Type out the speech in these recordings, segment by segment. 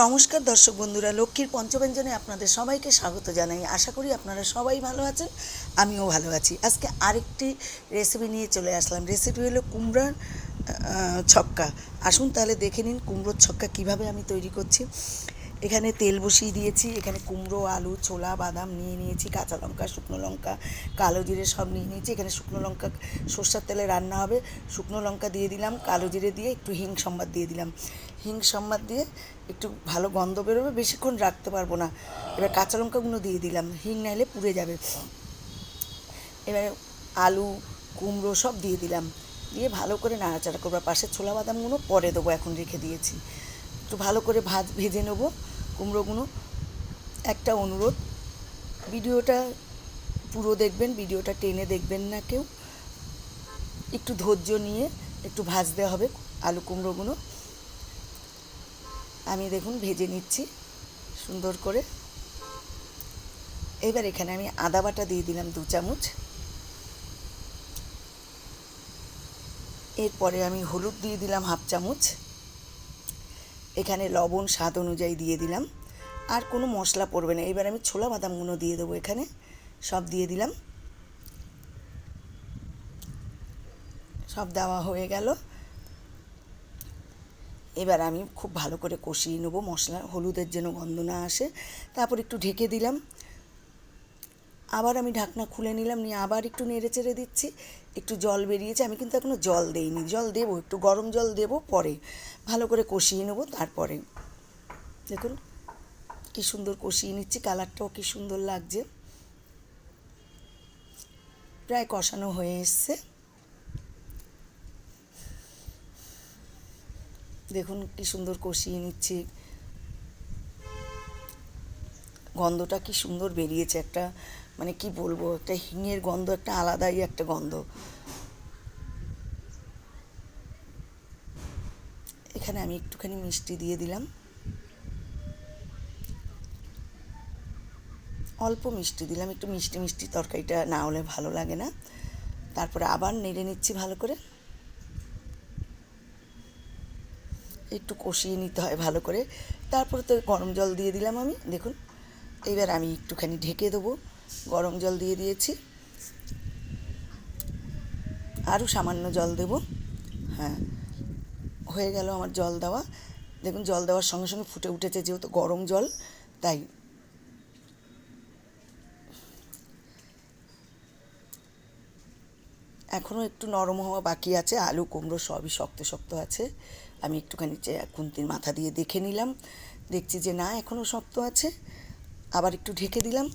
নমস্কার দর্শক বন্ধুরা, লক্ষ্মীর পঞ্চব্যঞ্জনে আপনাদের সবাইকে স্বাগত জানাই। আশা করি আপনারা সবাই ভালো আছেন, আমিও ভালো আছি। আজকে আরেকটি রেসিপি নিয়ে চলে আসলাম। রেসিপি হলো কুমড়ার ছক্কা। আসুন তাহলে দেখে নিন কুমড়োর ছক্কা কীভাবে আমি তৈরি করছি। এখানে তেল বসিয়ে দিয়েছি, এখানে কুমড়ো, আলু, ছোলা, বাদাম নিয়ে নিয়েছি, কাঁচা লঙ্কা, শুকনো লঙ্কা, কালো জিরে সব নিয়ে নিয়েছি। এখানে শুকনো লঙ্কা, সর্ষের তেলে রান্না হবে। শুকনো লঙ্কা দিয়ে দিলাম, কালো জিরে দিয়ে একটু হিং সম্বাদ দিয়ে দিলাম। হিং সম্বাদ দিয়ে একটু ভালো গন্ধ বেরোবে, বেশিক্ষণ রাখতে পারব না। এবার কাঁচা লঙ্কাগুলো দিয়ে দিলাম, হিং নাইলে পুড়ে যাবে। এবারে আলু, কুমড়ো সব দিয়ে দিলাম। দিয়ে ভালো করে নাড়াচাড়া করব। আর পাশে ছোলা বাদামগুলো পরে দেবো, এখন রেখে দিয়েছি। একটু ভালো করে ভাজ, ভেজে নেব। কুমড়োগুলো একটা অনুরোধ, ভিডিওটা পুরো দেখবেন, ভিডিওটা টেনে দেখবেন না কেউ। একটু ধৈর্য নিয়ে একটু ভাজতে হবে আলু কুমড়োগুলো আমি দেখুন ভেজে নিচ্ছি সুন্দর করে। এবার এখানে আমি আদা বাটা দিয়ে দিলাম দু চামচ। এরপরে আমি হলুদ দিয়ে দিলাম হাফ চামচ। এখানে লবণ, স্বাদ অনুযায়ী দিয়ে দিলাম। আর কোনো মশলা পড়বে না। এবার আমি ছোলা বাদামগুলো দিয়ে দেবো এখানে। সব দিয়ে দিলাম। সব দেওয়া হয়ে গেল। এবার আমি খুব ভালো করে কষিয়ে নেব। মশলা হলুদের যেন গন্ধ না আসে। তারপর একটু ঢেকে দিলাম। আবার আমি ঢাকনা খুলে নিলাম, নিয়ে আবার একটু নেড়ে চেড়ে দিচ্ছি। একটু জল বেরিয়েছে, আমি কিন্তু এখনও জল দেইনি। জল দেবো, একটু গরম জল দেবো, পরে ভালো করে কষিয়ে নেব, তারপরে। দেখুন, কি সুন্দর কষিয়ে নিচ্ছি, কালারটাও কি সুন্দর লাগছে। প্রায় কষানো হয়ে এসছে। দেখুন, কি সুন্দর কষিয়ে নিচ্ছি। গন্ধটা কি সুন্দর বেরিয়েছে একটা মানে কি বলব, একটা হিঙের গন্ধ, একটা আলাদাই একটা গন্ধ। এখানে আমি একটুখানি মিষ্টি দিয়ে দিলাম। অল্প মিষ্টি দিলাম, একটু মিষ্টি মিষ্টি তরকারিটা না হলে ভালো লাগে না। তারপরে আবার নেড়ে নিচ্ছি ভালো করে। একটু কষিয়ে নিতে হয় ভালো করে। তারপরে তো গরম জল দিয়ে দিলাম আমি, দেখুন। এবার আমি একটুখানি ঢেকে দেবো। গরম জল দিয়ে দিয়েছি। আরও সামান্য জল দেব। হ্যাঁ হয়ে গেল আমার জল দেওয়া। দেখুন, জল দেওয়ার সঙ্গে সঙ্গে ফুটে উঠেছে যেহেতু গরম জল, তাই। এখনও একটু নরম হওয়া বাকি আছে। আলু, কুমড়ো সবই শক্ত শক্ত আছে। আমি একটুখানি যে খুন্তির মাথা দিয়ে দেখে নিলাম। দেখছি যে না এখনও শক্ত আছে। আবার একটু ঢেকে দিলাম।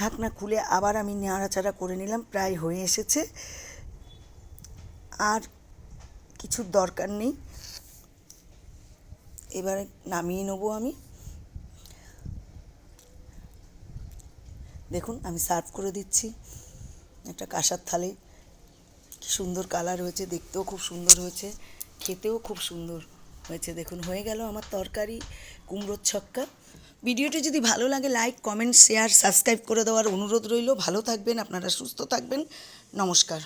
ঢাকনা খুলে আবার আমি নাড়াচাড়া করে নিলাম, প্রায় হয়ে এসেছে। আর কিছুর দরকার নেই। এবারে নামিয়ে নেব আমি। দেখুন, আমি সার্ভ করে দিচ্ছি। একটা কাঁসার থালে। কি সুন্দর কালার হয়েছে, দেখতেও খুব সুন্দর হয়েছে, খেতেও খুব সুন্দর হয়েছে। দেখুন, হয়ে গেল আমার তরকারি, কুমড়োর ছক্কা। ভিডিওটি যদি ভালো লাগে লাইক কমেন্ট শেয়ার সাবস্ক্রাইব করে দেওয়ার অনুরোধ রইল। ভালো থাকবেন, আপনারা সুস্থ থাকবেন। নমস্কার।